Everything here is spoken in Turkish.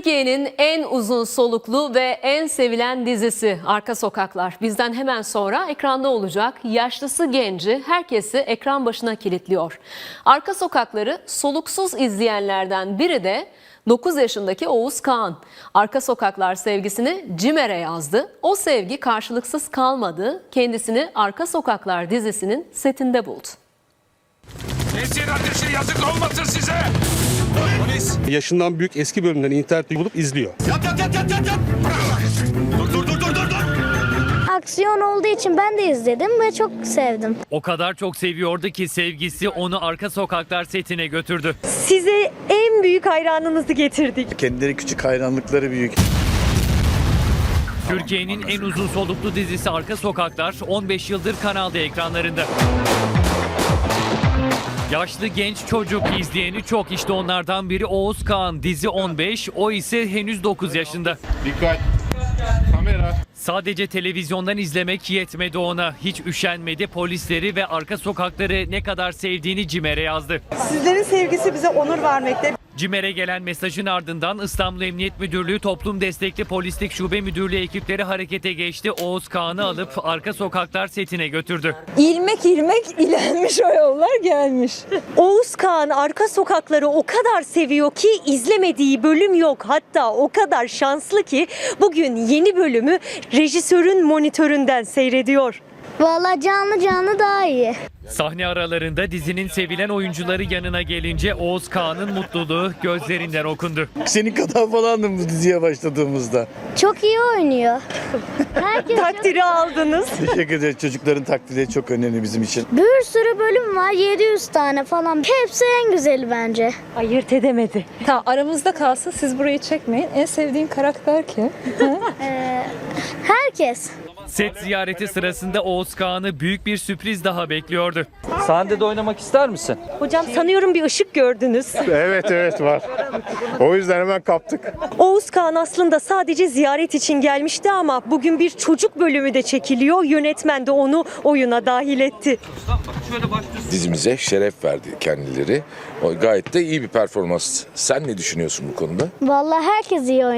Türkiye'nin en uzun soluklu ve en sevilen dizisi Arka Sokaklar. Bizden hemen sonra ekranda olacak. Yaşlısı genci herkesi ekran başına kilitliyor. Arka Sokakları soluksuz izleyenlerden biri de 9 yaşındaki Oğuz Kağan. Arka Sokaklar sevgisini Cimer'e yazdı. O sevgi karşılıksız kalmadı. Kendisini Arka Sokaklar dizisinin setinde buldu. Esir ateşi yazık olmasın size. Polis. Yaşından büyük eski bölümlerini internette bulup izliyor. Yat yat yat yat yat. dur dur dur dur. dur. Aksiyon olduğu için ben de izledim ve çok sevdim. O kadar çok seviyordu ki sevgisi onu arka sokaklar setine götürdü. Size en büyük hayranınızı getirdik. Kendileri küçük hayranlıkları büyük. Türkiye'nin en uzun soluklu dizisi Arka Sokaklar 15 yıldır kanalda ekranlarında. Yaşlı genç çocuk izleyeni çok işte onlardan biri Oğuz Kağan dizi 15 o ise henüz 9 yaşında. Dikkat. Kamera. Sadece televizyondan izlemek yetmedi ona. Hiç üşenmedi polisleri ve arka sokakları ne kadar sevdiğini Cimer'e yazdı. Sizlerin sevgisi bize onur vermekte. Cimer'e gelen mesajın ardından İstanbul Emniyet Müdürlüğü Toplum Destekli Polislik Şube Müdürlüğü ekipleri harekete geçti. Oğuz Kağan'ı alıp arka sokaklar setine götürdü. İlmek ilmek ilenmiş o yollar gelmiş. Oğuz Kağan arka sokakları o kadar seviyor ki izlemediği bölüm yok. Hatta o kadar şanslı ki bugün yeni bölümü rejisörün monitöründen seyrediyor. Vallahi canlı canlı daha iyi. Sahne aralarında dizinin sevilen oyuncuları yanına gelince Oğuz Kağan'ın mutluluğu gözlerinden okundu. Senin kadar falandım bu diziye başladığımızda. Çok iyi oynuyor. Herkes Takdiri aldınız. Teşekkür ederiz. Çocukların takdiri çok önemli bizim için. bir sürü bölüm var 700 tane falan. Hepsi en güzeli bence. Ayırt edemedi. Tamam aramızda kalsın siz burayı çekmeyin. En sevdiğin karakter kim? Ee, herkes. Set ziyareti sırasında Oğuz Kağan'ı büyük bir sürpriz daha bekliyordu. Sahnede de oynamak ister misin? Hocam sanıyorum bir ışık gördünüz. Evet evet var. O yüzden hemen kaptık. Oğuz Kağan aslında sadece ziyaret için gelmişti ama bugün bir çocuk bölümü de çekiliyor. Yönetmen de onu oyuna dahil etti. dizimize şeref verdi kendileri. O gayet de iyi bir performans. Sen ne düşünüyorsun bu konuda? Vallahi herkes iyi oynuyor.